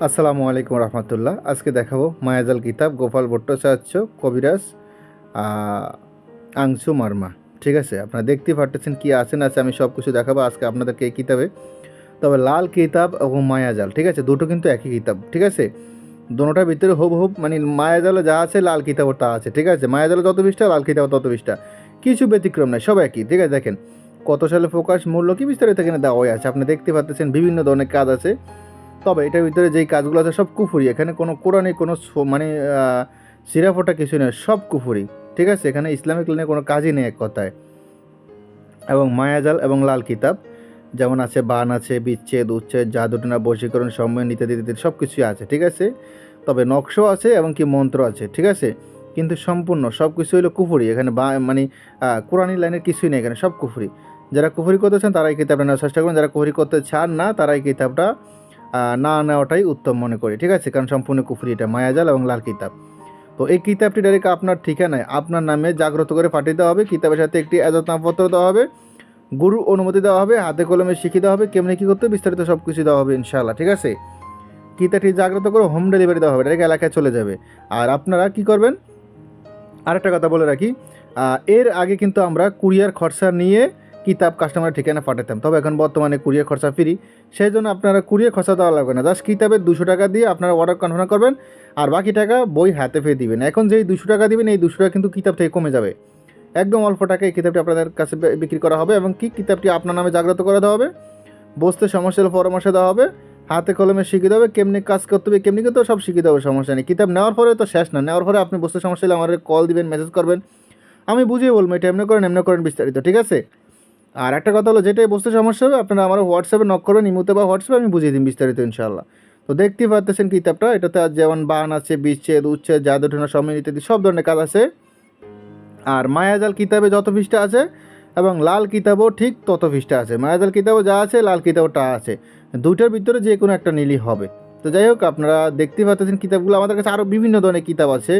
আসসালামু আলাইকুম রহমতুল্লাহ। আজকে দেখাবো মায়াজাল কিতাব, গোপাল ভট্টাচার্য, কবিরাজ আংশু মার্মা। ঠিক আছে? আপনারা দেখতে পারতেছেন কি আছে না আছে, আমি সব কিছু দেখাবো আজকে আপনাদেরকে এই কিতাবে। তবে লাল কিতাব এবং মায়াজাল, ঠিক আছে? দুটো কিন্তু একই কিতাব, ঠিক আছে? দুটোটার ভিতরে হুব হুব মানে মায়াজালে যা আছে, লাল কিতাব তা আছে, ঠিক আছে? মায়াজালে যত বিশটা লাল কিতাব তত বিশটা কিছু ব্যতিক্রম নাই, সব একই, ঠিক আছে? দেখেন, কত সালে প্রকাশ মূল্য কি বিস্তারিত এখানে দেওয়াই আছে, আপনি দেখতে পাচ্ছেন বিভিন্ন ধরনের কাজ আছে। তবে এটার ভিতরে যেই কাজগুলো আছে সব কুফুরি। এখানে কোনো কোরআনে কোনো মানে সিরাফোটা কিছু নেই সব কুফুরি। ঠিক আছে? এখানে ইসলামিক লাইনে কোনো কাজই নেই এক কথায়। এবং মায়াজাল এবং লাল কিতাব, যেমন আছে বান আছে, বিচ্ছেদ, উচ্ছেদ, জাদুটনা, বশীকরণ সম্মান ইত্যাদি ইত্যাদি, সব কিছুই আছে, ঠিক আছে? তবে নকশাও আছে এবং কি মন্ত্র আছে, ঠিক আছে? কিন্তু সম্পূর্ণ সব কিছু হলো কুফুরি। এখানে বা মানে কোরআনি লাইনের কিছুই নেই এখানে, সব কুফুরি। যারা কুফুরি করতেছেন তারা এই কিতাবটা নেওয়ার চেষ্টা করুন। যারা কুফুরি করতে চান না তারা এই কিতাবটা না নেওয়াটাই উত্তম মনে করি, ঠিক আছে? কারণ সম্পূর্ণ কুফুরি, এটা মায়াজাল এবং লাল কিতাব। তো এই কিতাবটি ডাইরেক্ট আপনার ঠিকানায়, আপনার নামে জাগ্রত করে পাঠিয়ে দেওয়া হবে, কিতাবের সাথে একটি এজতনামপত্র দেওয়া হবে, গুরু অনুমতি দেওয়া হবে, হাতে কলমে শিখিয়ে দেওয়া হবে, কেমনি কী করতে বিস্তারিত সব কিছু দেওয়া হবে, ইনশাআল্লাহ, ঠিক আছে? কিতাবটি জাগ্রত করে হোম ডেলিভারি দেওয়া হবে ডাইরেক্ট এলাকায় চলে যাবে। আর আপনারা কি করবেন? আরেকটা কথা বলে রাখি এর আগে কিন্তু আমরা কুরিয়ার খরচা নিয়ে কিতাব কাস্টমারের ঠিকানা পাঠাতাম। তবে এখন বর্তমানে কুরিয়ার খরচা ফ্রি সেই জন্য আপনারা কুরিয়ার খরচা দেওয়া লাগবে না। জাস্ট কিতাবের দুশো টাকা দিয়ে আপনারা অর্ডার কনফার্ম করবেন, আর বাকি টাকা বই হাতে পেয়ে দিবেন। এখন যেই দুশো টাকা দিবেন, এই দুশো টাকা কিন্তু কিতাব থেকে কমে যাবে। একদম অল্প টাকা এই কিতাবটি আপনাদের কাছে বিক্রি করা হবে এবং কি কিতাবটি আপনার নামে জাগ্রত করে দেওয়া হবে, বসতে সমস্যার পরামর্শ দেওয়া হবে, হাতে কলমে শিখিয়ে দেবে কেমনি কাজ করতে হবে, কেমনি কিন্তু সব শিখিয়ে দেবে সমস্যা নেই। কিতাব নেওয়ার পরে তো শেষ না। নেওয়ার পরে আপনি বসতে সমস্যা হলে আমাদের কল দিবেন মেসেজ করবেন। আমি বুঝিয়ে বলব, এটা এমনি করেন এমনি করেন বিস্তারিত, ঠিক আছে? আর একটা কথা হলো, যেটাই বসতে সমস্যা হবে, আপনারা আমার হোয়াটসঅ্যাপে নক করবেন, ইমুতে বা হোয়াটসঅ্যাপে আমি বুঝিয়ে দিন বিস্তারিত ইনশাল্লাহ তো দেখতেই পাচ্ছেন কিতাবটা এটাতে যেমন বান আছে বিচ্ছেদ উচ্ছেদ জাদুটনা সময় ইত্যাদি, সব ধরনের কাজ আছে। আর মায়াজাল কিতাবে যত পৃষ্ঠা আছে এবং লাল কিতাবও ঠিক তত পৃষ্ঠা আছে। মায়াজাল কিতাবও যা আছে, লাল কিতাবও তা আছে। দুইটার ভিতরে যে কোনো একটা নিলেই হবে। তো যাই হোক, আপনারা দেখতেই পাচ্ছেন কিতাবগুলো। আমাদের কাছে আরও বিভিন্ন ধরনের কিতাব আছে।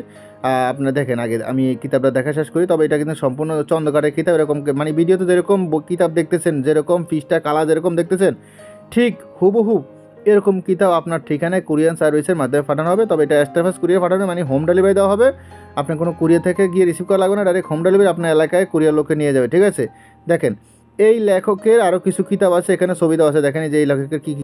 আপনারা দেখেন আগে, আমি কিতাবটা দেখা শেষ করি, তবে এটা কিন্তু সম্পূর্ণ চন্দ্রকারের কিতাব, এরকম মানে ভিডিওতে যেরকম কিতাব দেখতেছেন, যেরকম পৃষ্ঠা কালা যেরকম দেখতেছেন, ঠিক হুবহু এরকম কিতাব আপনার ঠিকানায় কুরিয়ান সার্ভিসের মাধ্যমে পাঠানো হবে। তবে এটা এক্সট্রাফাস কুরিয়ার পাঠানো মানে হোম ডেলিভারি দেওয়া হবে। আপনি কোনো কুরিয়ার থেকে গিয়ে রিসিভ করা লাগবে না ডাইরেক্ট হোম ডেলিভারি আপনার এলাকায় কুরিয়ার লোকে নিয়ে যাবে, ঠিক আছে? দেখেন, এই লেখকের আরও কিছু কিতাব আছে, এখানে দেওয়া আছে, দেখেন যে এই লেখকের কী